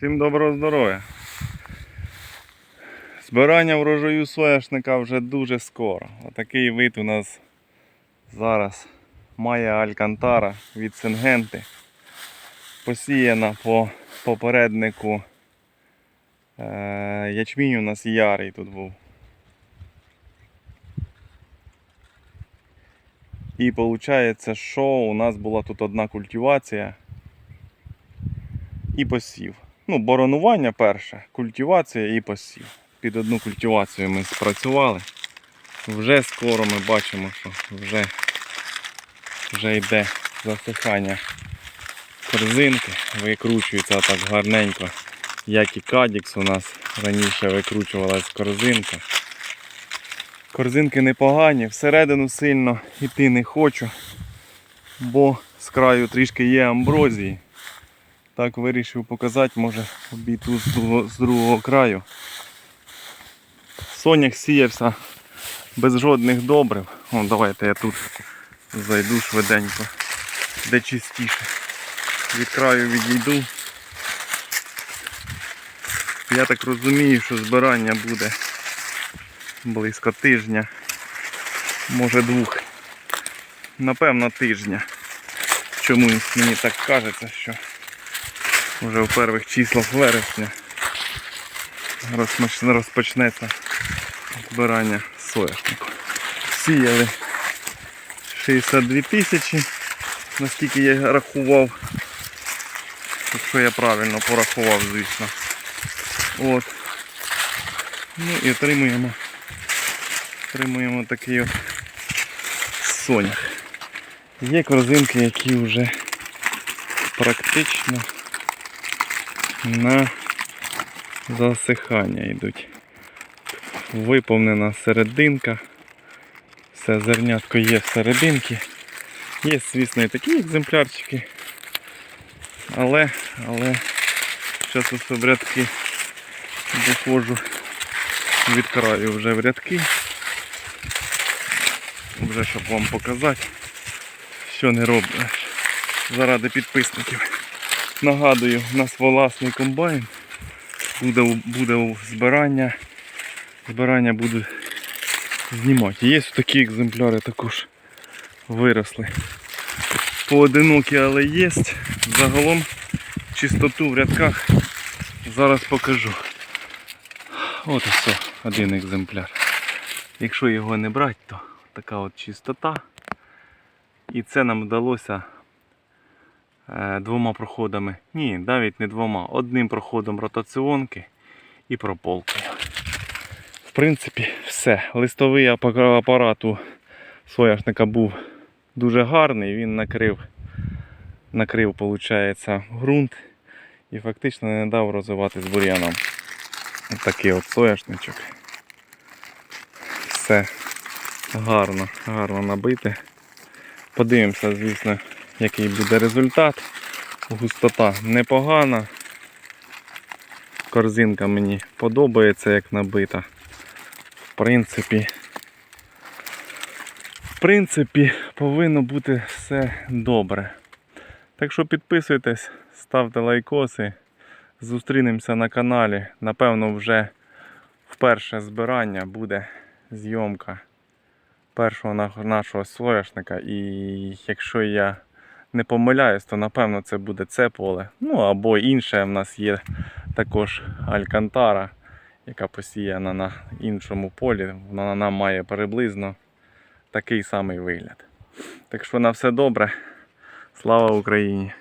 Всім доброго здоров'я. Збирання врожаю соняшника вже дуже скоро. Отакий вид у нас зараз має Алькантара від Сингенти. Посіяна по попереднику е, ячмінь у нас ярий тут був. І виходить, що у нас була тут одна культивація і посів. Ну, боронування перше, культивація і посів. Під одну культивацію ми спрацювали. Вже скоро ми бачимо, що вже, вже йде засихання корзинки, викручується так гарненько, як і кадікс у нас раніше викручувалась корзинка. Корзинки непогані, всередину сильно йти не хочу, бо з краю трішки є амброзії. Так вирішив показати, може обійти з другого, з другого краю. Соняк сіявся без жодних добрив. О, давайте я тут зайду швиденько, де чистіше. Від краю відійду. Я так розумію, що збирання буде близько тижня, може двох. Напевно тижня. Чомусь мені так кажеться, що вже в перших числах вересня розпочнеться збирання соняшнику. Сіяли 62 тисячі, наскільки я рахував, якщо я правильно порахував, звісно. От. Ну і отримуємо, отримуємо такий от сонях. Є корзинки, які вже практично на засихання йдуть. Виповнена серединка. Все зернятко є всерединки. Є, звісно, і такі екземплярчики. Але, але зараз ось в рядки доходжу від краю вже в рядки. Вже щоб вам показати, що не роблю. Заради підписників. Нагадую, у нас власний комбайн. Буде, буде збирання. Збирання буду знімати. Є такі екземпляри також виросли. Поодинокі, але є. Загалом чистоту в рядках зараз покажу. От ось о, один екземпляр. Якщо його не брати, то така от чистота. І це нам вдалося двома проходами. Ні, навіть не двома. Одним проходом ротаціонки і прополкою. В принципі, все. Листовий апарат у соняшника був дуже гарний. Він накрив, накрив, виходить, ґрунт і фактично не дав розвиватись бур'янам. Ось такий от соняшничок. Все гарно, гарно набите. Подивимося, звісно, який буде результат. Густота непогана. Корзинка мені подобається, як набита. В принципі, в принципі, повинно бути все добре. Так що підписуйтесь, ставте лайкоси. Зустрінемося на каналі. Напевно, вже вперше збирання буде зйомка першого нашого соняшника. І якщо я не помиляюсь, то напевно це буде це поле. Ну або інше в нас є також Алькантара, яка посіяна на іншому полі. Вона має приблизно такий самий вигляд. Так що на все добре. Слава Україні!